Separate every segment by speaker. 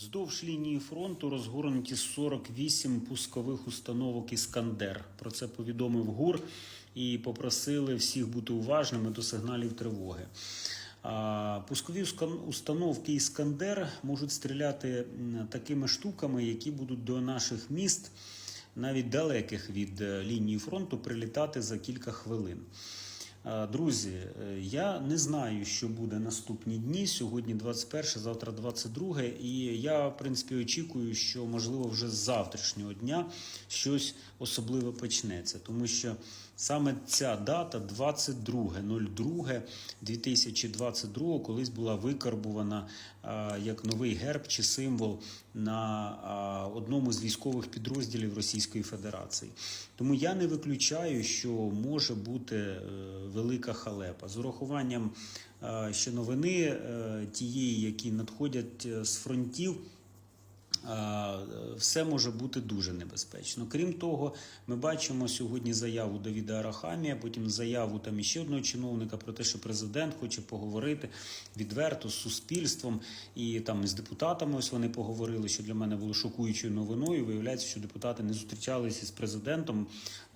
Speaker 1: Вздовж лінії фронту розгорнуті 48 пускових установок Іскандер. Про це повідомив ГУР і попросили всіх бути уважними до сигналів тривоги. Пускові установки Іскандер можуть стріляти такими штуками, які будуть до наших міст, навіть далеких від е, лінії фронту, прилітати за кілька хвилин. Е, Друзі, е, я не знаю, що буде наступні дні. Сьогодні 21, завтра 22. І я, в принципі, очікую, що можливо вже з завтрашнього дня щось особливе почнеться, тому що саме ця дата 22.02.2022 колись була викарбувана е, як новий герб чи символ на одному з військових підрозділів Російської Федерації. Тому я не виключаю, що може бути велика халепа з урахуванням е, ще новини е, тієї, які надходять е, з фронтів. Е, Все може бути дуже небезпечно. Крім того, ми бачимо сьогодні заяву Давіда Арахамія, потім заяву там іще одного чиновника про те, що президент хоче поговорити відверто з суспільством і там з депутатами. Ось вони поговорили, що для мене було шокуючою новиною. Виявляється, що депутати не зустрічалися з президентом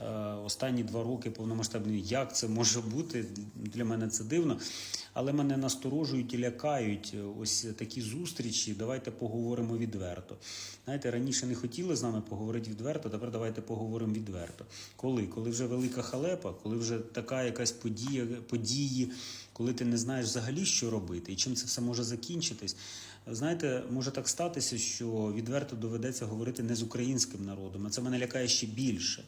Speaker 1: е, останні два роки повномасштабної. Як це може бути? Для мене це дивно. Але мене насторожують і лякають ось такі зустрічі. Давайте поговоримо відверто. Знаєте, раніше не хотіли з нами поговорити відверто, тепер давайте поговоримо відверто. Коли? Коли вже велика халепа, коли вже така якась подія, події, коли ти не знаєш взагалі, що робити і чим це все може закінчитись. Знаєте, може так статися, що відверто доведеться говорити не з українським народом, а це мене лякає ще більше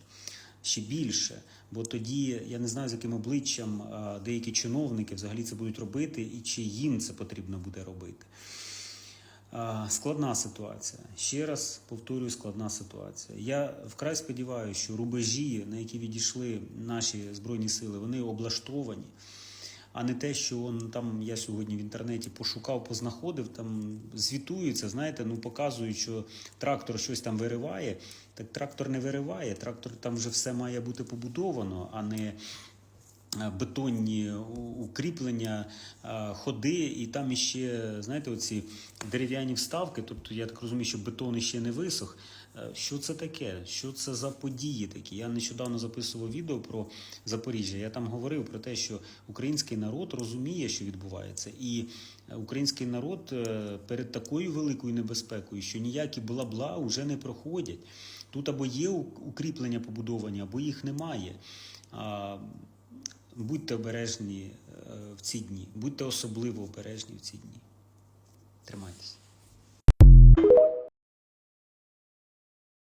Speaker 1: ще більше, бо тоді я не знаю, з яким обличчям деякі чиновники взагалі це будуть робити, і чи їм це потрібно буде робити. Складна ситуація. Ще раз повторюю, складна ситуація. Я вкрай сподіваюся, що рубежі, на які відійшли наші збройні сили, вони облаштовані. А не те, що он там я сьогодні в інтернеті пошукав, познаходив, там звітуються, знаєте, ну показують, що трактор щось там вириває. Так трактор не вириває, трактор там вже все має бути побудовано, а не бетонні укріплення, е, ходи, і там іще, знаєте, оці дерев'яні вставки. Тобто я так розумію, що бетон іще не висох. Е, Що це таке? Що це за події такі? Я нещодавно записував відео про Запоріжжя. Я там говорив про те, що український народ розуміє, що відбувається, і е, український народ е, перед такою великою небезпекою, що ніякі бла-бла вже не проходять. Тут або є укріплення побудовані, або їх немає. Будьте обережні е, в ці дні, будьте особливо обережні в ці дні. Тримайтеся.